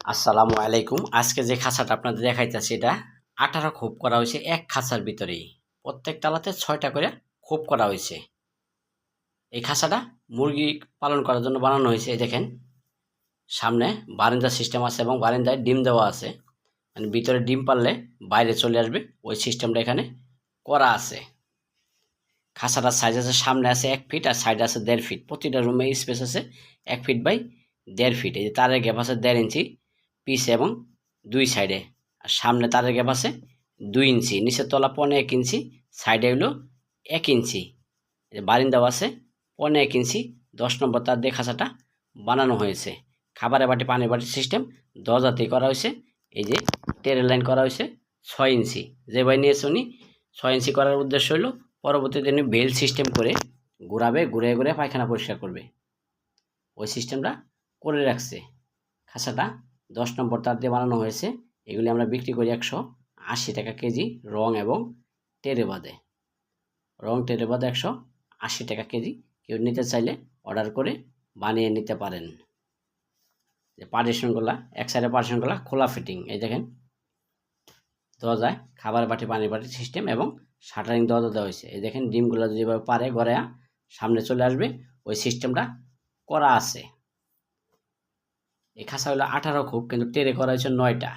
আসসালামু আলাইকুম। আজকে যে খাঁচাটা আপনাদের দেখাইতেছি, এটা আঠারো খোপ করা হয়েছে এক খাঁচার ভিতরেই। প্রত্যেক তালাতে ছয়টা করে খোপ করা হয়েছে। এই খাঁচাটা মুরগি পালন করার জন্য বানানো হয়েছে, এই দেখেন। সামনে বারিন্দা সিস্টেম আছে এবং বারিন্দায় ডিম দেওয়া আছে। মানে ভিতরে ডিম পারলে বাইরে চলে আসবে, ওই সিস্টেমটা এখানে করা আছে। খাঁচাটার সাইজ আছে, সামনে আছে এক ফিট আর সাইডে আছে দেড় ফিট প্রতিটা রুমে স্পেস আছে এক ফিট বাই দেড় ফিট এই যে তারের গ্যাপ আছে দেড় ইঞ্চি। পিস এবং দুই সাইডে। আর সামনে তারের গ্যাপ আছে দুই ইঞ্চি, নিচের তলা পনে এক ইঞ্চি, সাইডে হলো এক ইঞ্চি। বারিন্দাও আছে, পনে এক ইঞ্চি, দশ নম্বর তার দিয়ে খাঁচাটা বানানো হয়েছে। খাবারের বাটি, পানির বাটির সিস্টেম দরজাতেই করা হয়েছে। এই যে টেরের লাইন করা হয়েছে ছয় ইঞ্চি। যে ভাই নিয়েছে উনি, ছয় ইঞ্চি করার উদ্দেশ্য হলো পরবর্তীতে উনি বেল সিস্টেম করে ঘুরাবে, ঘুরে ঘুরে পায়খানা পরিষ্কার করবে। ওই সিস্টেমটা করে রাখছে। খাঁচাটা দশ নম্বর তার দিয়ে বানানো হয়েছে। এগুলি আমরা বিক্রি করি একশো আশি টাকা কেজি রং এবং টেরে বাদে। রং টেরে বাদে একশো আশি টাকা কেজি। কেউ নিতে চাইলে অর্ডার করে বানিয়ে নিতে পারেন। যে পার্টিশনগুলা এক সাইডে পার্টিশনগুলা খোলা ফিটিং এই দেখেন। দরজায় খাবার বাটি পানি বাটি সিস্টেম এবং শাটারিং দরজা দেওয়া হয়েছে। এই দেখেন, ডিমগুলো যদি পারে ঘরে সামনে চলে আসবে, ওই সিস্টেমটা করা আছে। এই খাঁচা হলো আঠারো খুব, কিন্তু টেরে করা হয়েছে নয়টা।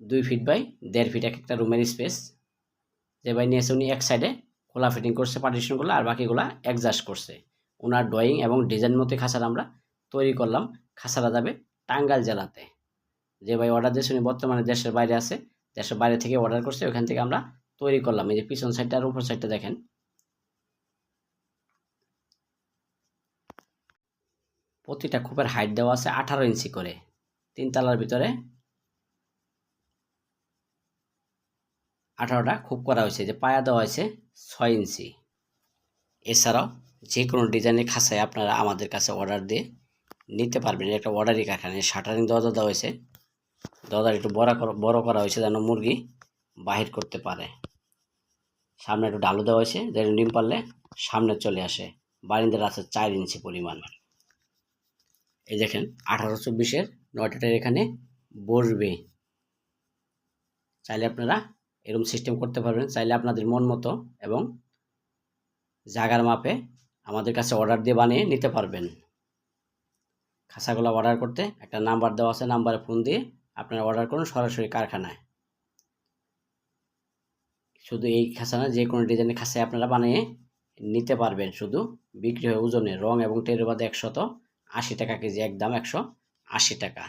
দুই ফিট বাই দেড় ফিট এক একটা রুমের স্পেস যে ভাই নিয়েছে উনি এক সাইডে খোলা ফিটিং করছে পার্টিশনগুলো আর বাকিগুলো অ্যাডজাস্ট করছে। ওনার ড্রয়িং এবং ডিজাইন মতো খাঁচাটা আমরা তৈরি করলাম খাঁচাটা যাবে টাঙ্গাইল জেলাতে। যে ভাই অর্ডার দিয়েছে উনি বর্তমানে দেশের বাইরে আছে, দেশের বাইরে থেকে অর্ডার করছে, ওখান থেকে আমরা তৈরি করলাম। এই যে পিছন সাইডটা আর উপর সাইডটা দেখেন। প্রতিটা খোপের হাইট দেওয়া আছে আঠারো ইঞ্চি করে। তিন তালার ভিতরে আঠারোটা খুব করা হয়েছে। যে পায়া দেওয়া হয়েছে ছয় ইঞ্চি। এছাড়াও যে কোনো ডিজাইনের খাঁচায় আপনারা আমাদের কাছে অর্ডার দিয়ে নিতে পারবেন। একটা অর্ডারই কারখানা। শাটারিং দরজা দেওয়া হয়েছে। দরজা একটু বড় বড় করা হয়েছে যেন মুরগি বাহির করতে পারে। সামনে একটু ডালু দেওয়া হয়েছে। যেন ডিম পারলে সামনে চলে আসে। বারিন্দার আছে চার ইঞ্চি পরিমাণ। এই দেখেন আঠারো চব্বিশের নয়টাটার এখানে বসবে। চাইলে আপনারা এরকম সিস্টেম করতে পারবেন। চাইলে আপনাদের মন মতো এবং জাগার মাপে আমাদের কাছে অর্ডার দিয়ে বানিয়ে নিতে পারবেন। খাঁচাগুলো অর্ডার করতে একটা নাম্বার দেওয়া আছে নাম্বারে ফোন দিয়ে আপনারা অর্ডার করুন সরাসরি কারখানায়। শুধু এই খাঁচা না যে কোনো ডিজাইনের খাসায় আপনারা বানিয়ে নিতে পারবেন। শুধু বিক্রি হয় ওজনে, রং এবং টেরের বাদে একশত। আশি টাকা কেজি, একদম একশো আশি টাকা।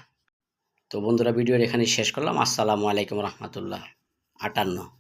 তো বন্ধুরা, ভিডিওর এখানে শেষ করলাম। আসসালামু আলাইকুম রহমতুল্লাহ। আটান্ন।